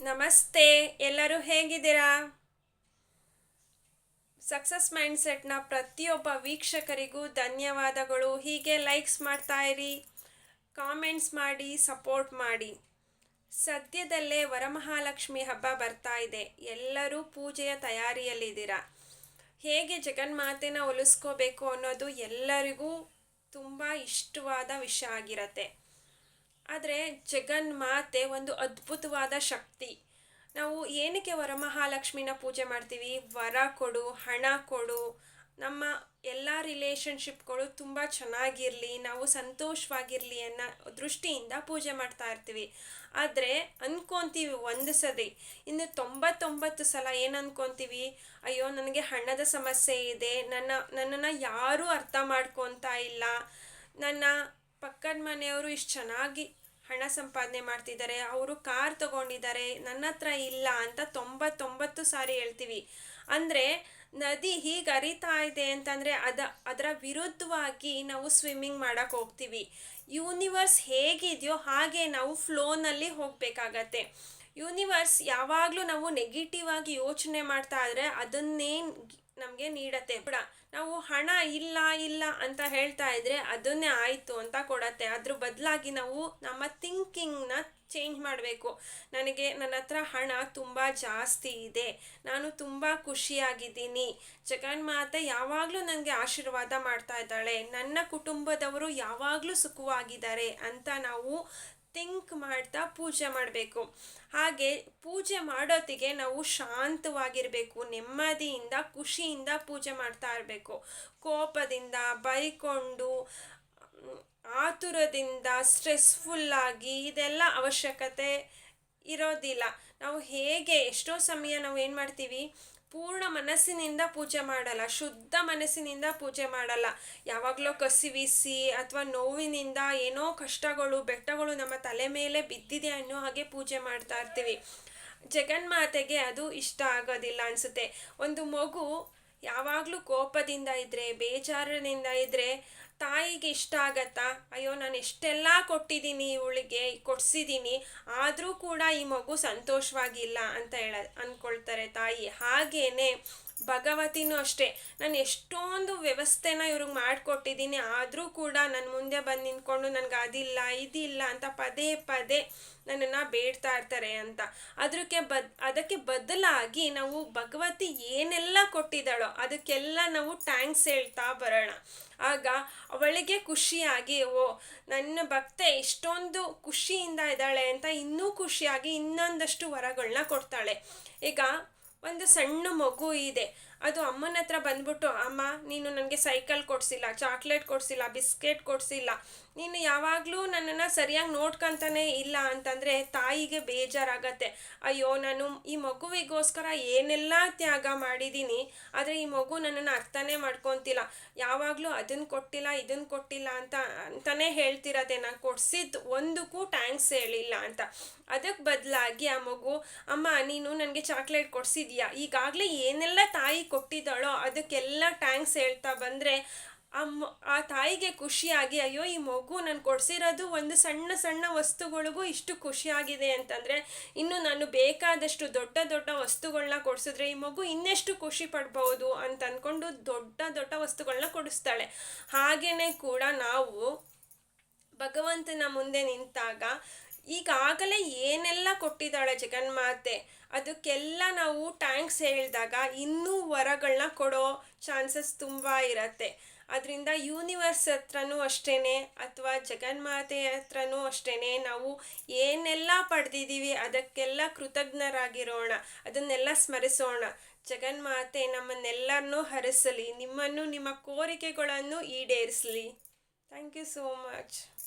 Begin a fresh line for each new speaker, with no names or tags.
ನಮಸ್ತೆ, ಎಲ್ಲರೂ ಹೇಗಿದ್ದೀರಾ? ಸಕ್ಸಸ್ ಮೈಂಡ್ಸೆಟ್ನ ಪ್ರತಿಯೊಬ್ಬ ವೀಕ್ಷಕರಿಗೂ ಧನ್ಯವಾದಗಳು. ಹೀಗೆ ಲೈಕ್ಸ್ ಮಾಡ್ತಾ ಇರಿ ಕಾಮೆಂಟ್ಸ್ ಮಾಡಿ ಸಪೋರ್ಟ್ ಮಾಡಿ. ಸದ್ಯದಲ್ಲೇ ವರಮಹಾಲಕ್ಷ್ಮಿ ಹಬ್ಬ ಬರ್ತಾ ಇದೆ. ಎಲ್ಲರೂ ಪೂಜೆಯ ತಯಾರಿಯಲ್ಲಿದ್ದೀರಾ? ಹೇಗೆ ಜಗನ್ಮಾತೆನ ಒಲಿಸ್ಕೋಬೇಕು ಅನ್ನೋದು ಎಲ್ಲರಿಗೂ ತುಂಬ ಇಷ್ಟವಾದ ವಿಷಯ ಆಗಿರತ್ತೆ. ಆದರೆ ಜಗನ್ಮಾತೆ ಒಂದು ಅದ್ಭುತವಾದ ಶಕ್ತಿ. ನಾವು ಏನಕ್ಕೆ ವರಮಹಾಲಕ್ಷ್ಮಿನ ಪೂಜೆ ಮಾಡ್ತೀವಿ? ವರ ಕೊಡು, ಹಣ ಕೊಡು. ನಮ್ಮ ಎಲ್ಲ ರಿಲೇಷನ್ಶಿಪ್ಗಳು ತುಂಬ ಚೆನ್ನಾಗಿರಲಿ, ನಾವು ಸಂತೋಷವಾಗಿರಲಿ ಅನ್ನೋ ದೃಷ್ಟಿಯಿಂದ ಪೂಜೆ ಮಾಡ್ತಾ ಇರ್ತೀವಿ. ಆದರೆ ಅಂದ್ಕೊತೀವಿ ಒಂದು ಸತಿ. ಇನ್ನು ತೊಂಬತ್ತೊಂಬತ್ತು ಸಲ ಏನು ಅಂದ್ಕೊತೀವಿ ಅಯ್ಯೋ, ನನಗೆ ಹಣದ ಸಮಸ್ಯೆ ಇದೆ. ನನ್ನ, ನನ್ನನ್ನು ಯಾರೂ ಅರ್ಥ ಮಾಡ್ಕೊತಾ ಇಲ್ಲ. ನನ್ನ ಪಕ್ಕದ ಮನೆಯವರು ಇಷ್ಟು ಚೆನ್ನಾಗಿ ಹಣ ಸಂಪಾದನೆ ಮಾಡ್ತಿದ್ದಾರೆ, ಅವರು ಕಾರ್ ತಗೊಂಡಿದ್ದಾರೆ, ನನ್ನ ಹತ್ರ ಇಲ್ಲ ಅಂತ ತೊಂಬತ್ತೊಂಬತ್ತು ಸಾರಿ ಹೇಳ್ತೀವಿ. ಅಂದರೆ ನದಿ ಹೀಗೆ ಹರಿತಾ ಇದೆ ಅಂತಂದರೆ ಅದ, ಅದರ ವಿರುದ್ಧವಾಗಿ ನಾವು ಸ್ವಿಮ್ಮಿಂಗ್ ಮಾಡೋಕ್ಕೆ ಹೋಗ್ತೀವಿ. ಯೂನಿವರ್ಸ್ ಹೇಗಿದೆಯೋ ಹಾಗೆ ನಾವು ಫ್ಲೋನಲ್ಲಿ ಹೋಗಬೇಕಾಗತ್ತೆ. ಯೂನಿವರ್ಸ್ ಯಾವಾಗಲೂ ನಾವು ನೆಗೆಟಿವ್ ಆಗಿ ಯೋಚನೆ ಮಾಡ್ತಾ ಇದ್ರೆ ಅದನ್ನೇ ನಮಗೆ ನೀಡತ್ತೆ. ಕೂಡ ನಾವು ಹಣ ಇಲ್ಲ ಇಲ್ಲ ಅಂತ ಹೇಳ್ತಾ ಇದ್ರೆ ಅದನ್ನೇ ಆಯಿತು ಅಂತ ಕೊಡತ್ತೆ. ಅದ್ರ ಬದಲಾಗಿ ನಾವು ನಮ್ಮ ಥಿಂಕಿಂಗ್ನ ಚೇಂಜ್ ಮಾಡಬೇಕು. ನನಗೆ ನನ್ನ ಹತ್ರ ಹಣ ತುಂಬ ಜಾಸ್ತಿ ಇದೆ. ನಾನು ತುಂಬ ಖುಷಿಯಾಗಿದ್ದೀನಿ. ಜಗನ್ಮಾತೆ ಯಾವಾಗಲೂ ನನಗೆ ಆಶೀರ್ವಾದ ಮಾಡ್ತಾ ಇದ್ದಾಳೆ. ನನ್ನ ಕುಟುಂಬದವರು ಯಾವಾಗಲೂ ಸುಖವಾಗಿದ್ದಾರೆ ಅಂತ ನಾವು ಥಿಂಕ್ ಮಾಡ್ತಾ ಪೂಜೆ ಮಾಡಬೇಕು. ಹಾಗೆ ಪೂಜೆ ಮಾಡೋತ್ತಿಗೆ ನಾವು ಶಾಂತವಾಗಿರಬೇಕು, ನೆಮ್ಮದಿಯಿಂದ, ಖುಷಿಯಿಂದ ಪೂಜೆ ಮಾಡ್ತಾ ಇರಬೇಕು. ಕೋಪದಿಂದ, ಬೈಕೊಂಡು, ಆತುರದಿಂದ ಸ್ಟ್ರೆಸ್ಫುಲ್ಲಾಗಿ ಇದೆಲ್ಲ ಅವಶ್ಯಕತೆ ಇರೋದಿಲ್ಲ. ನಾವು ಹೇಗೆ ಎಷ್ಟೋ ಸಮಯ ನಾವು ಏನು ಮಾಡ್ತೀವಿ ಪೂರ್ಣ ಮನಸ್ಸಿನಿಂದ ಪೂಜೆ ಮಾಡಲ್ಲ, ಶುದ್ಧ ಮನಸ್ಸಿನಿಂದ ಪೂಜೆ ಮಾಡಲ್ಲ. ಯಾವಾಗಲೋ ಕಸಿವಿಸಿ ಅಥವಾ ನೋವಿನಿಂದ ಏನೋ ಕಷ್ಟಗಳು, ಬೆಟ್ಟಗಳು ನಮ್ಮ ತಲೆ ಮೇಲೆ ಬಿದ್ದಿದೆ ಅನ್ನೋ ಹಾಗೆ ಪೂಜೆ ಮಾಡ್ತಾ ಇರ್ತೀವಿ. ಜಗನ್ಮಾತೆಗೆ ಅದು ಇಷ್ಟ ಆಗೋದಿಲ್ಲ ಅನಿಸುತ್ತೆ. ಒಂದು ಮಗು ಯಾವಾಗಲೂ ಕೋಪದಿಂದ ಇದ್ದರೆ ಬೇಜಾರಿನಿಂದ ಇದ್ದರೆ ತಾಯಿಗೆ ಇಷ್ಟ ಆಗತ್ತಾ? ಅಯ್ಯೋ, ನಾನು ಎಷ್ಟೆಲ್ಲ ಕೊಟ್ಟಿದ್ದೀನಿ ಇವಳಿಗೆ ಕೊಡ್ಸಿದ್ದೀನಿ. ಆದರೂ ಕೂಡ ಈ ಮಗು ಸಂತೋಷವಾಗಿಲ್ಲ ಅಂತ ಹೇಳ ಅಂದ್ಕೊಳ್ತಾರೆ ತಾಯಿ. ಹಾಗೇನೆ ಭಗವತಿನೂ ಅಷ್ಟೇ. ನಾನು ಎಷ್ಟೊಂದು ವ್ಯವಸ್ಥೆನ ಇವ್ರಿಗೆ ಮಾಡಿಕೊಟ್ಟಿದ್ದೀನಿ. ಆದರೂ ಕೂಡ ನನ್ನ ಮುಂದೆ ಬಂದು ನಿಂತ್ಕೊಂಡು ನನಗೆ ಅದಿಲ್ಲ, ಇದಿಲ್ಲ ಅಂತ ಪದೇ ಪದೇ ನನ್ನನ್ನು ಬೇಡ್ತಾ ಇರ್ತಾರೆ ಅಂತ. ಅದಕ್ಕೆ ಬದ್, ಅದಕ್ಕೆ ಬದಲಾಗಿ ನಾವು ಭಗವತಿ ಏನೆಲ್ಲ ಕೊಟ್ಟಿದ್ದಾಳೋ, ಅದಕ್ಕೆಲ್ಲ ನಾವು ಟ್ಯಾಂಕ್ಸ್ ಹೇಳ್ತಾ ಬರೋಣ. ಆಗ ಅವಳಿಗೆ ಖುಷಿಯಾಗಿ, ಓ, ನನ್ನ ಭಕ್ತೆ ಇಷ್ಟೊಂದು ಖುಷಿಯಿಂದ ಇದ್ದಾಳೆ ಅಂತ ಇನ್ನೂ ಖುಷಿಯಾಗಿ ಇನ್ನೊಂದಷ್ಟು ವರಗಳನ್ನ ಕೊಡ್ತಾಳೆ. ಈಗ ಒಂದು ಸಣ್ಣ ಮಗು ಇದೆ. ಅದು ಅಮ್ಮನ ಹತ್ರ ಬಂದ್ಬಿಟ್ಟು, ಅಮ್ಮ, ನೀನು ನನಗೆ ಸೈಕಲ್ ಕೊಡಿಸಿಲ್ಲ, ಚಾಕ್ಲೇಟ್ ಕೊಡಿಸಿಲ್ಲ, ಬಿಸ್ಕೆಟ್ ಕೊಡಿಸಿಲ್ಲ ನೀನು ಯಾವಾಗಲೂ ನನ್ನನ್ನು ಸರಿಯಾಗಿ ನೋಡ್ಕೊಂತಾನೆ ಇಲ್ಲ ಅಂತಂದರೆ ತಾಯಿಗೆ ಬೇಜಾರಾಗತ್ತೆ. ಅಯ್ಯೋ, ನಾನು ಈ ಮಗುವಿಗೋಸ್ಕರ ಏನೆಲ್ಲ ತ್ಯಾಗ ಮಾಡಿದ್ದೀನಿ, ಆದರೆ ಈ ಮಗು ನನ್ನನ್ನು ಅರ್ಥನೇ ಮಾಡ್ಕೊತಿಲ್ಲ. ಯಾವಾಗಲೂ ಅದನ್ನು ಕೊಟ್ಟಿಲ್ಲ ಇದನ್ನು ಕೊಟ್ಟಿಲ್ಲ ಅಂತ ಅಂತಲೇ ಹೇಳ್ತಿರತ್ತೆ ನಾನು ಕೊಡಿಸಿದ್ದು ಒಂದಕ್ಕೂ ಟ್ಯಾಂಕ್ಸ್ ಹೇಳಿಲ್ಲ ಅಂತ. ಅದಕ್ಕೆ ಬದಲಾಗಿ ಆ ಮಗು, ಅಮ್ಮ, ನೀನು ನನಗೆ ಚಾಕ್ಲೇಟ್ ಕೊಡಿಸಿದ್ಯಾ? ಈಗಾಗಲೇ ಏನೆಲ್ಲ ತಾಯಿ ಕೊಟ್ಟಿದ್ದಾಳೋ, ಅದಕ್ಕೆಲ್ಲ ಟ್ಯಾಂಕ್ಸ್ ಹೇಳ್ತಾ ಬಂದರೆ ಆ ಆ ತಾಯಿಗೆ ಖುಷಿಯಾಗಿ, ಅಯ್ಯೋ, ಈ ಮಗು ನಾನು ಕೊಡಿಸಿರೋದು ಒಂದು ಸಣ್ಣ ಸಣ್ಣ ವಸ್ತುಗಳಿಗೂ ಇಷ್ಟು ಖುಷಿಯಾಗಿದೆ ಅಂತಂದರೆ, ಇನ್ನು ನಾನು ಬೇಕಾದಷ್ಟು ದೊಡ್ಡ ದೊಡ್ಡ ವಸ್ತುಗಳನ್ನ ಕೊಡಿಸಿದ್ರೆ ಈ ಮಗು ಇನ್ನೆಷ್ಟು ಖುಷಿ ಪಡ್ಬೋದು ಅಂತ ಅಂದ್ಕೊಂಡು ದೊಡ್ಡ ದೊಡ್ಡ ವಸ್ತುಗಳನ್ನ ಕೊಡಿಸ್ತಾಳೆ. ಹಾಗೇ ಕೂಡ ನಾವು ಭಗವಂತನ ಮುಂದೆ ನಿಂತಾಗ, ಈಗಾಗಲೇ ಏನೆಲ್ಲ ಕೊಟ್ಟಿದ್ದಾಳೆ ಜಗನ್ಮಾತೆ, ಅದಕ್ಕೆಲ್ಲ ನಾವು ಟ್ಯಾಂಕ್ಸ್ ಹೇಳಿದಾಗ ಇನ್ನೂ ವರಗಳನ್ನ ಕೊಡೋ ಚಾನ್ಸಸ್ ತುಂಬ ಇರತ್ತೆ. ಅದರಿಂದ ಯೂನಿವರ್ಸ್ ಹತ್ರನೂ ಅಷ್ಟೇ ಅಥವಾ ಜಗನ್ಮಾತೆ ಹತ್ರನೂ ಅಷ್ಟೇ ನಾವು ಏನೆಲ್ಲ ಪಡೆದಿದ್ದೀವಿ ಅದಕ್ಕೆಲ್ಲ ಕೃತಜ್ಞರಾಗಿರೋಣ, ಅದನ್ನೆಲ್ಲ ಸ್ಮರಿಸೋಣ. ಜಗನ್ಮಾತೆ ನಮ್ಮನ್ನೆಲ್ಲರನ್ನೂ ಹರಿಸಲಿ, ನಿಮ್ಮನ್ನು ನಿಮ್ಮ ಕೋರಿಕೆಗಳನ್ನು ಈಡೇರಿಸಲಿ. Thank you so much